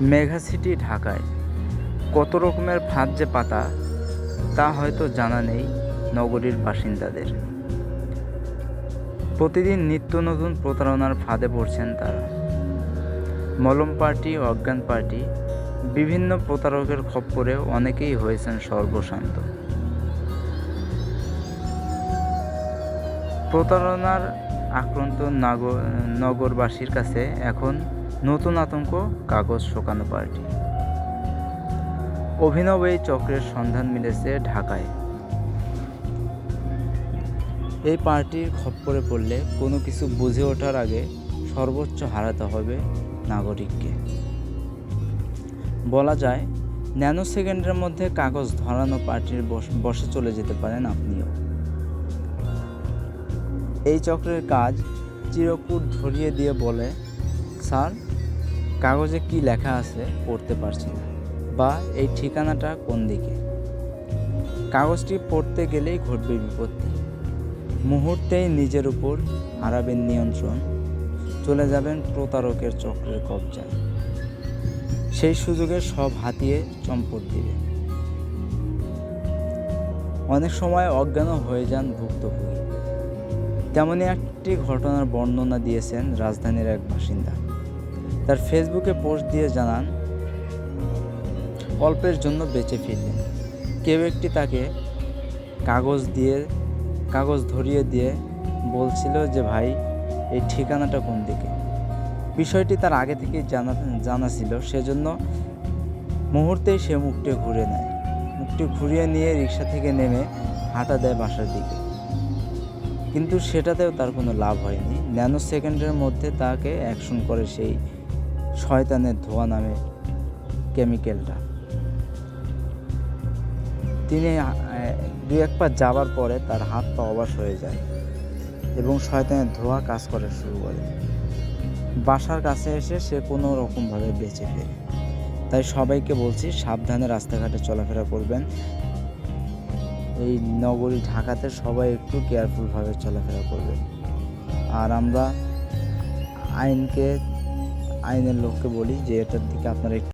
Megha city, ঢাকায়। কত রকমের ফাঁদ যে পাতা, তা হয়তো জানা নেই নগরীর বাসিন্দাদের। প্রতিদিন নিত্য নতুন প্রতারণার ফাঁদে পড়ছেন তারা। মলম পার্টি, অজ্ঞান পার্টি, বিভিন্ন প্রতারকের খপ্পরে অনেকেই হয়েছেন সর্বশান্ত। প্রতারণার আক্রান্ত নাগ- নগরবাসীর কাছে এখন নতুন আতঙ্ক, কাগজ শোকানো পার্টি। অভিনব এই চক্রের সন্ধান মিলেছে ঢাকায়। এই পার্টির খপ্পরে পড়লে কোনো কিছু বুঝে ওঠার আগে সর্বোচ্চ হারাতে হবে নাগরিককে। বলা যায়, ন্যানো সেকেন্ডের মধ্যে কাগজ ধরানো পার্টির বসে চলে যেতে পারেন আপনিও। এই চক্রের কাজ চিরকুট ধরিয়ে দিয়ে বলে স্যার, কাগজে কি লেখা আছে পড়তে পারছি না। বা এই ঠিকানাটা কোন দিকে? কাগজটি পড়তে গেলেই ঘটবে বিপত্তি। মুহূর্তেই নিজের উপর হারাবেন নিয়ন্ত্রণ। চলে যাবেন প্রতারকের চক্রের কবজায়। সেই সুযোগে সব হাতিয়ে চম্পট দিবে। অনেক সময় অজ্ঞানও হয়ে যান ভুক্তভোগী। তেমনই একটি ঘটনার বর্ণনা দিয়েছেন রাজধানীর এক বাসিন্দা। তার ফেসবুকে পোস্ট দিয়ে জানান, অল্পের জন্য বেঁচে ফিরলেন। কেউ একটি তাকে কাগজ দিয়ে, কাগজ ধরিয়ে দিয়ে বলছিল যে, ভাই, এই ঠিকানাটা কোন দিকে? বিষয়টি তার আগে থেকেই জানা জানা ছিল। সেজন্য মুহূর্তেই সে মুখটি ঘুরে নেয়। মুখটি ঘুরিয়ে নিয়ে রিক্সা থেকে নেমে হাঁটা দেয় বাসার দিকে। কিন্তু সেটাতেও তার কোনো লাভ হয়নি। ন্যানো সেকেন্ডের মধ্যে তাকে অ্যাকশন করে সেই শয়তানের ধোয়া নামে কেমিক্যালটা তিনি দু এক পা যাবার পরে তার হাত পা অবাস হয়ে যায় এবং শয়তানের ধোয়া কাজ করা শুরু করে। বাসার কাছে এসে সে কোনো রকমভাবে বেঁচে ফেরে। তাই সবাইকে বলছি, সাবধানে রাস্তাঘাটে চলাফেরা করবেন। এই নগরী ঢাকাতে সবাই একটু কেয়ারফুলভাবে চলাফেরা করবে। আর আমরা আইনকে, আইনের লোককে বলি যে এটার দিকে আপনারা একটু